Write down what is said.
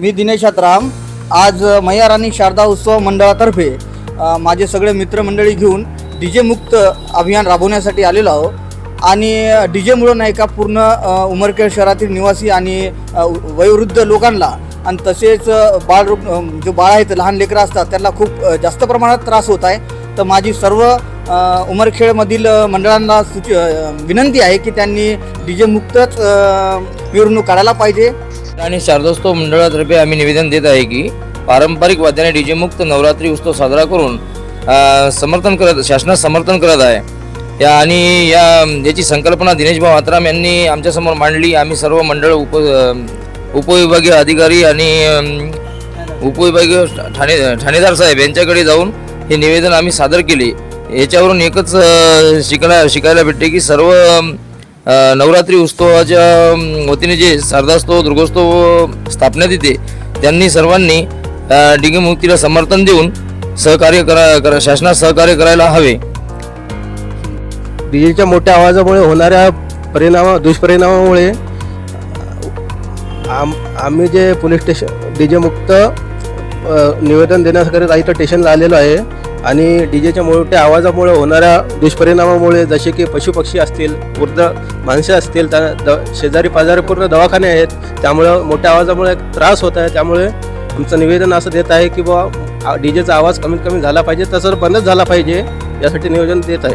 मी दिनेश राम आज मैया राणी शारदा उत्सव मंडळातर्फे माझे सगळे मित्रमंडळी घेऊन डी जे मुक्त अभियान राबवण्यासाठी आलेलो आहो आणि डी जेमुळं नाही का पूर्ण उमरखेड शहरातील निवासी आणि वयोवृद्ध लोकांना आणि तसेच बाळरूप बाळ जो बाळ आहेत लहान लेकरं असतात त्यांना खूप जास्त प्रमाणात त्रास होत आहे. तर माझी सर्व उमरखेडमधील मंडळांना सूच विनंती आहे की त्यांनी डी जे मुक्तच मिरवणूक काढायला पाहिजे. आणि शारदोत्सव मंडळातर्फे आम्ही निवेदन देत आहे की पारंपरिक वाद्याने डीजेमुक्त नवरात्री उत्सव साजरा करून समर्थन करत शासनात समर्थन करत आहे. या आणि या याची संकल्पना दिनेशभाऊ आत्राम यांनी आमच्यासमोर मांडली. आम्ही सर्व मंडळ उप उपविभागीय अधिकारी आणि उपविभागीय ठाणे ठाणेदार साहेब यांच्याकडे जाऊन हे निवेदन आम्ही सादर केले. याच्यावरून एकच अ, शिकायला भेटते की सर्व नवरात्री उत्सवाच्या वतीने जे शारदास्तव दुर्गोत्सव स्थापण्यात येते त्यांनी सर्वांनी डिगे मुक्तीला समर्थन देऊन सहकार्य करा करा शासनात सहकार्य करायला हवे. डीजेच्या मोठ्या आवाजामुळे होणाऱ्या परिणामा दुष्परिणामामुळे आम आम्ही जे पोलीस स्टेशन डी जे मुक्त निवेदन देण्यासाठी इथं स्टेशनला आलेलो आहे आणि डी जेच्या मोठ्या आवाजामुळे होणाऱ्या दुष्परिणामामुळे जसे की पशुपक्षी असतील वृद्ध माणसे असतील त्या द शेजारी पाजारी पूर्ण दवाखाने आहेत त्यामुळं मोठ्या आवाजामुळे त्रास होत आहे. त्यामुळे आमचं निवेदन असं देत आहे की बुवा डी जेचा आवाज कमीत कमी झाला पाहिजे तसं बंदच झाला पाहिजे यासाठी नियोजन देत आहे.